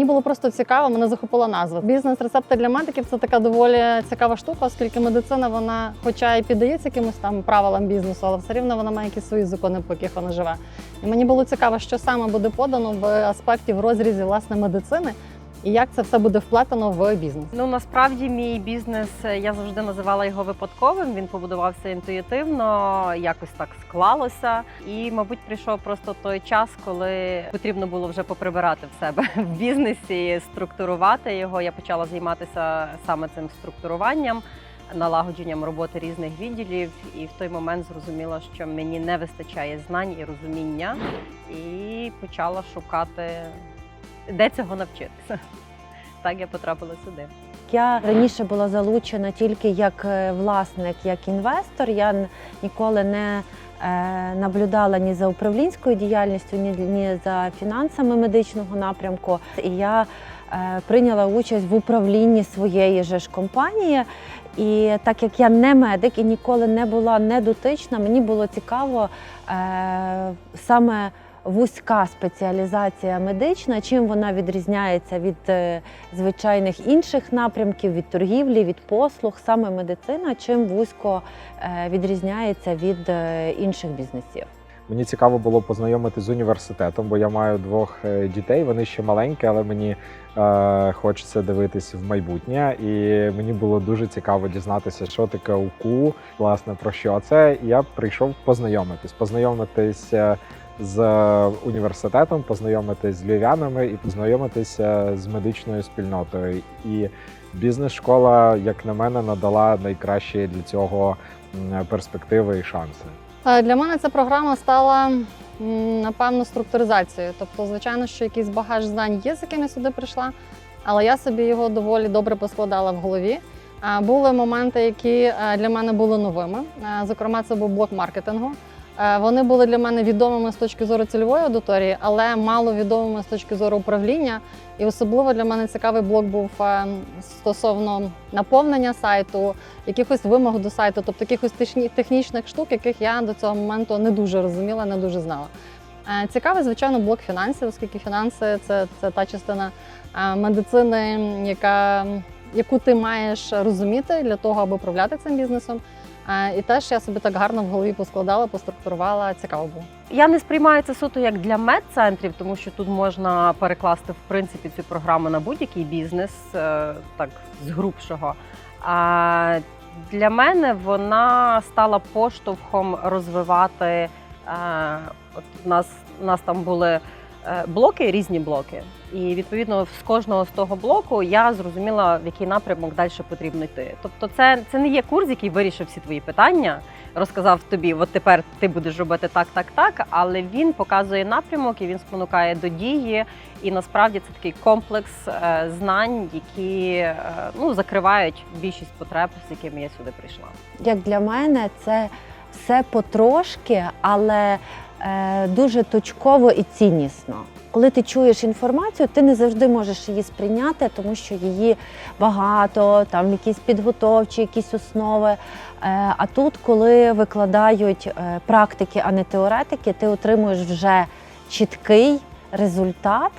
Мені було просто цікаво, мене захопила назва. Бізнес-рецепти для медиків це така доволі цікава штука, оскільки медицина, вона, хоча і піддається якимось там правилам бізнесу, але все рівно вона має якісь свої закони, по яких вона живе. І мені було цікаво, що саме буде подано в аспекті в розрізі власне медицини, і як це все буде вплетено в бізнес. Ну насправді мій бізнес е, я завжди називала його випадковим. Він побудувався інтуїтивно, якось так склалося. І, мабуть, прийшов просто той час, коли потрібно було вже поприбирати в себе в бізнесі, структурувати його. Я почала займатися саме цим структуруванням. Налагодженням роботи різних відділів, і в той момент зрозуміла, що мені не вистачає знань і розуміння, і почала шукати, де цього навчитися. Так я потрапила сюди. Я раніше була залучена тільки як е, власник, як інвестор. Я ніколи не е, наблюдала ні за управлінською діяльністю, ні, за фінансами медичного напрямку. І я е, прийняла участь в управлінні своєї ж компанії. І так як я не медик і ніколи не була не дотична, мені було цікаво саме вузька спеціалізація медична, чим вона відрізняється від е, звичайних інших напрямків, від торгівлі, від послуг, саме медицина, чим вузько е, відрізняється від е, інших бізнесів. Мені цікаво було познайомитися з університетом, бо я маю двох дітей. Вони ще маленькі, але мені е, хочеться дивитись в майбутнє. І мені було дуже цікаво дізнатися, що таке УКУ, власне, про що це. І я прийшов познайомитись, познайомитися з університетом, познайомитись з львів'янами і познайомитися з медичною спільнотою. І бізнес-школа, як на мене, надала найкращі для цього перспективи і шанси. Е, Для мене ця програма стала напевно структуризацією. Тобто, звичайно, що якийсь багаж знань є, з яким я сюди прийшла, але я собі його доволі добре поскладала в голові. Е, Були моменти, які е, для мене були новими. Зокрема, це був блок маркетингу. Е, Вони були для мене відомими з точки зору цільової аудиторії, але мало відомими з точки зору управління. І особливо для мене цікавий блок був е, стосовно наповнення сайту, якихось вимог до сайту, тобто якихось техні- технічних штук, яких я до цього моменту не дуже розуміла, не дуже знала. Е, Цікавий, звичайно, блок фінансів, оскільки фінанси це, це та частина медицини, яка, яку ти маєш розуміти для того, аби управляти цим бізнесом. І теж я собі так гарно в голові поскладала, поструктурувала. Цікаво було. Я не сприймаю це суто як для медцентрів, тому що тут можна перекласти в принципі цю програму на будь-який бізнес, е, так з грубшого. А для мене вона стала поштовхом розвивати. е, От у нас у нас там були блоки, різні блоки. І відповідно з кожного з того блоку я зрозуміла, в який напрямок далі потрібно йти. Тобто, це, це не є курс, який вирішив всі твої питання, розказав тобі, от тепер ти будеш робити так, так, так. Але він показує напрямок і він спонукає до дії. І насправді це такий комплекс е, знань, які е, ну закривають більшість потреб, з якими я сюди прийшла. Як для мене, це все потрошки, але е, дуже точково і ціннісно. Коли ти чуєш інформацію, ти не завжди можеш її сприйняти, тому що її багато, там якісь підготовчі, якісь основи. Е, а тут, коли викладають е, практики, а не теоретики, ти отримуєш вже чіткий результат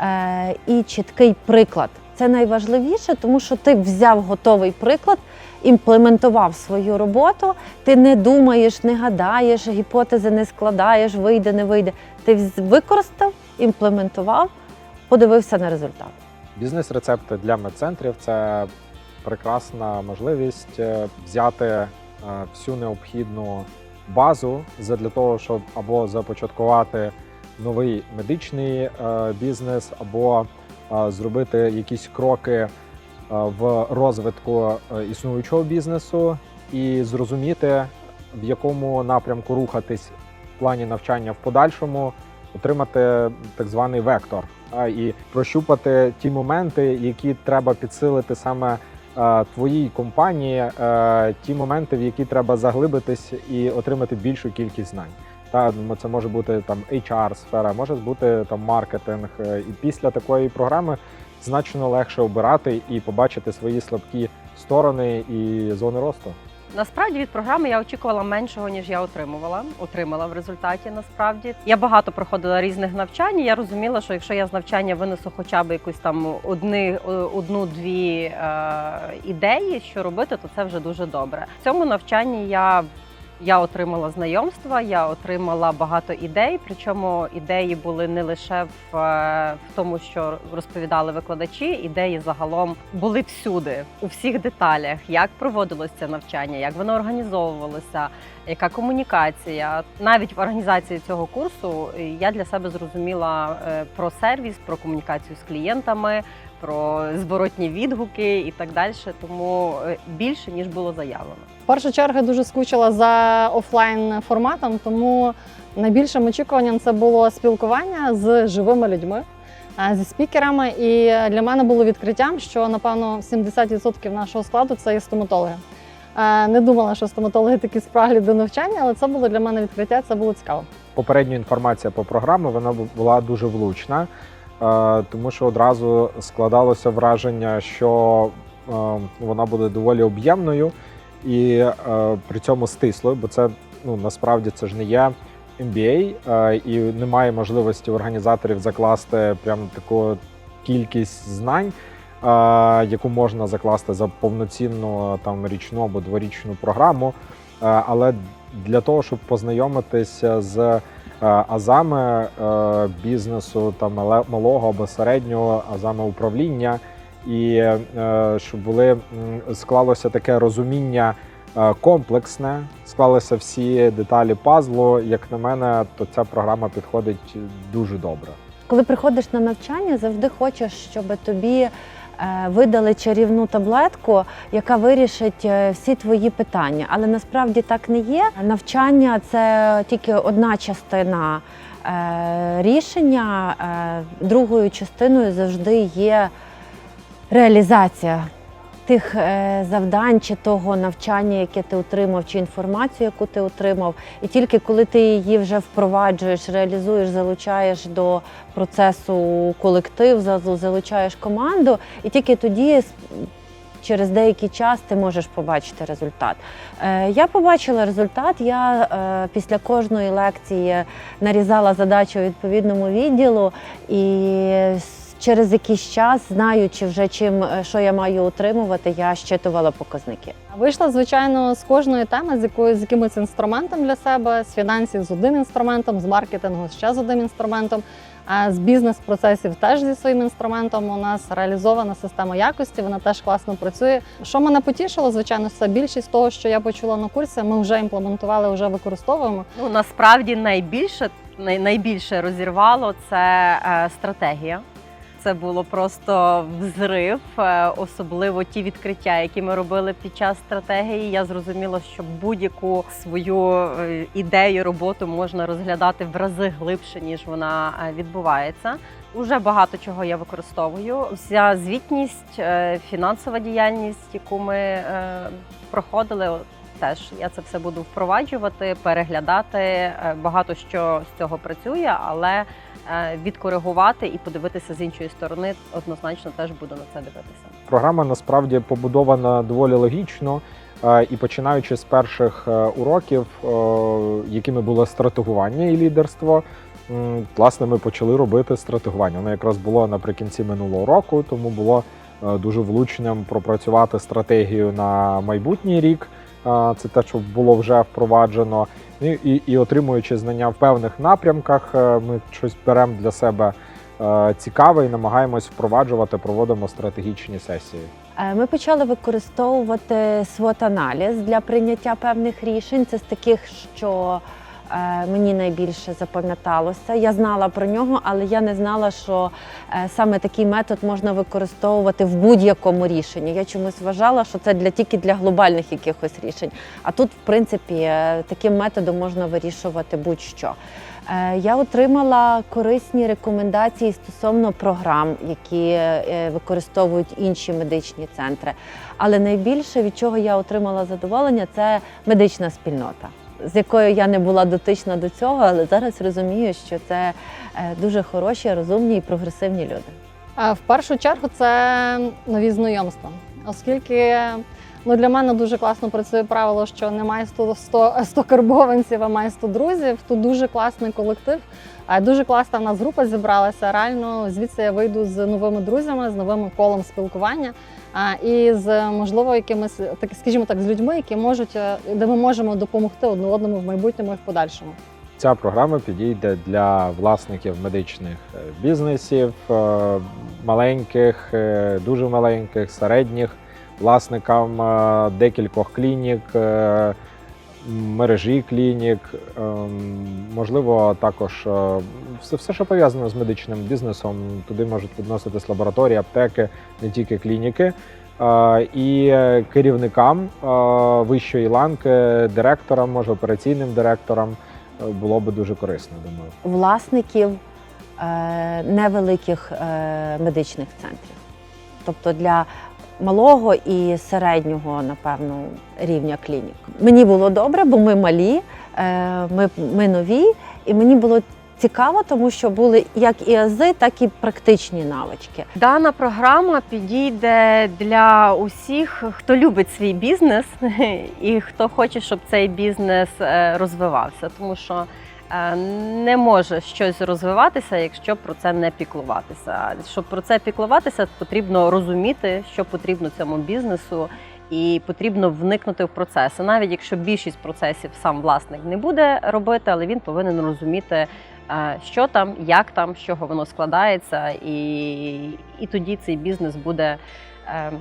е, і чіткий приклад. Це найважливіше, тому що ти взяв готовий приклад, імплементував свою роботу. Ти не думаєш, не гадаєш, гіпотези не складаєш, вийде, не вийде. Ти використав, імплементував, подивився на результат. Бізнес-рецепти для медцентрів це прекрасна можливість е, взяти е, всю необхідну базу для того, щоб або започаткувати новий медичний е, бізнес, або зробити якісь кроки в розвитку е, існуючого бізнесу і зрозуміти, в якому напрямку рухатись в плані навчання в подальшому, отримати так званий вектор і прощупати ті моменти, які треба підсилити саме е, твоїй компанії, е, ті моменти, в які треба заглибитись і отримати більшу кількість знань. Та це може бути там HR сфера, може бути там маркетинг. Е, І після такої програми значно легше обирати і побачити свої слабкі сторони і зони росту. Насправді від програми я очікувала меншого, ніж я отримувала. Отримала в результаті. Насправді я багато проходила різних навчань. і Я розуміла, що якщо я з навчання винесу хоча б якусь там одни, одну-дві е, ідеї, що робити, то це вже дуже добре. В цьому навчанні я. Я отримала знайомства, я отримала багато ідей. Причому ідеї були не лише в, е, в тому, що розповідали викладачі. Ідеї загалом були всюди, у всіх деталях, як проводилося навчання, як воно організовувалося, яка комунікація. Навіть в організації цього курсу я для себе зрозуміла е, про сервіс, про комунікацію з клієнтами, про зворотні відгуки і так далі. Тому е, більше ніж було заявлено. В першу чергу я дуже скучила за офлайн форматом, тому найбільшим очікуванням це було спілкування з живими людьми, е, зі спікерами. І для мене було відкриттям, що напевно 70% нашого складу це є стоматологи. Е, Не думала, що стоматологи такі спраглі до навчання, але це було для мене відкриття, це було цікаво. Попередня інформація по програмі вона була дуже влучна, тому що одразу складалося враження, що е, вона буде доволі об'ємною і е, при цьому стислою, бо це ну насправді це ж не є MBA, е, і немає можливості організаторів закласти прям таку кількість знань. е, Яку можна закласти за повноцінну там річну або дворічну програму, Е, але для того, щоб познайомитися з е, азами е, бізнесу там малого або середнього, азами управління, і е, щоб були склалося таке розуміння е, комплексне, склалися всі деталі пазлу. Як на мене, то ця програма підходить дуже добре. Коли приходиш на навчання, завжди хочеш, щоб тобі е, видали чарівну таблетку, яка вирішить е, всі твої питання. Але насправді так не є. Навчання це тільки одна частина е, рішення. Е, Другою частиною завжди є реалізація. Тих е, завдань чи того навчання, яке ти отримав, чи інформацію, яку ти отримав, і тільки коли ти її вже впроваджуєш, реалізуєш, залучаєш до процесу колектив, залучаєш команду, і тільки тоді через деякий час ти можеш побачити результат. Е, Я побачила результат. Я е, після кожної лекції нарізала задачу у відповідному відділу і через якийсь час, знаючи вже чим е, що я маю отримувати, я щитувала показники. Вийшла, звичайно, з кожної теми, з якою з якимось інструментом для себе, з фінансів з одним інструментом, з маркетингу ще з одним інструментом, а з бізнес-процесів теж зі своїм інструментом. У нас реалізована система якості, вона теж класно працює. Що мене потішило, звичайно, це більшість того, що я почула на курсі. Ми вже імплементували, вже використовуємо. Ну насправді найбільше най, найбільше розірвало це е, стратегія. Це було просто взрив, е, особливо ті відкриття, які ми робили під час стратегії. Я зрозуміла, що будь-яку свою е, ідею роботу можна розглядати в рази глибше, ніж вона е, відбувається. Уже багато чого я використовую. Вся звітність, фінансова діяльність, яку ми проходили, теж я це все буду впроваджувати, переглядати. Багато що з цього працює, але відкоригувати і подивитися з іншої сторони однозначно теж буду на це дивитися. Програма насправді побудована доволі логічно. е, І починаючи з перших е, уроків, е, якими було стратегування і лідерство, власне, ми почали робити стратегування. Воно якраз було наприкінці минулого року, тому було е, дуже влучним пропрацювати стратегію на майбутній рік. Це те, що було вже впроваджено. І, і, і отримуючи знання в певних напрямках, е, ми щось беремо для себе е, цікаве і намагаємось впроваджувати, проводимо стратегічні сесії. Е, Ми почали використовувати свот аналіз для прийняття певних рішень. Це з таких, що мені найбільше запам'яталося. Я знала про нього, але я не знала, що е, саме такий метод можна використовувати в будь-якому рішенні. Я чомусь вважала, що це для тільки для глобальних якихось рішень. А тут, в принципі, е, таким методом можна вирішувати будь-що. Е, Я отримала корисні рекомендації стосовно програм, які е, використовують інші медичні центри. Але найбільше від чого я отримала задоволення, це медична спільнота, з якою я не була дотична до цього, але зараз розумію, що це е, дуже хороші, розумні і прогресивні люди. В першу чергу це нові знайомства, оскільки Ну для мене дуже класно працює правило, що немає 100, 100, 100 карбованців, а має 100 друзів. Тут дуже класний колектив. Дуже класна в нас група зібралася. Реально звідси я вийду з новими друзями, з новим колом спілкування. І з можливо якимись так, скажімо так, з людьми, які можуть, е, де ми можемо допомогти одне одному в майбутньому і в подальшому. Ця програма підійде для власників медичних е, бізнесів, е, маленьких, дуже маленьких, середніх, власникам е, декількох клінік, е, мережі клінік, ем, можливо, також е, все, все, що пов'язано з медичним бізнесом. Туди можуть відноситись лабораторії, аптеки, не тільки клініки. Е, І е, керівникам е, вищої ланки, директорам, може операційним директорам е, було би дуже корисно, думаю. власників е, невеликих е, медичних центрів. Тобто для малого і середнього, напевно, рівня клінік. Мені було добре, бо ми малі, е, ми, ми нові, і мені було цікаво, тому що були як і ази, так і практичні навички. Дана програма підійде для усіх, хто любить свій бізнес і хто хоче, щоб цей бізнес е, розвивався, тому що не може щось розвиватися, якщо про це не піклуватися. Щоб про це піклуватися, потрібно розуміти, що потрібно цьому бізнесу. І потрібно вникнути в процеси, навіть якщо більшість процесів сам власник не буде робити, але він повинен розуміти, е, що там, як там, з чого воно складається, і, і тоді цей бізнес буде ем,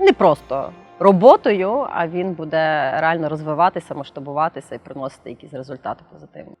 не просто роботою, а він буде реально розвиватися, масштабуватися і приносити якісь результати позитивні.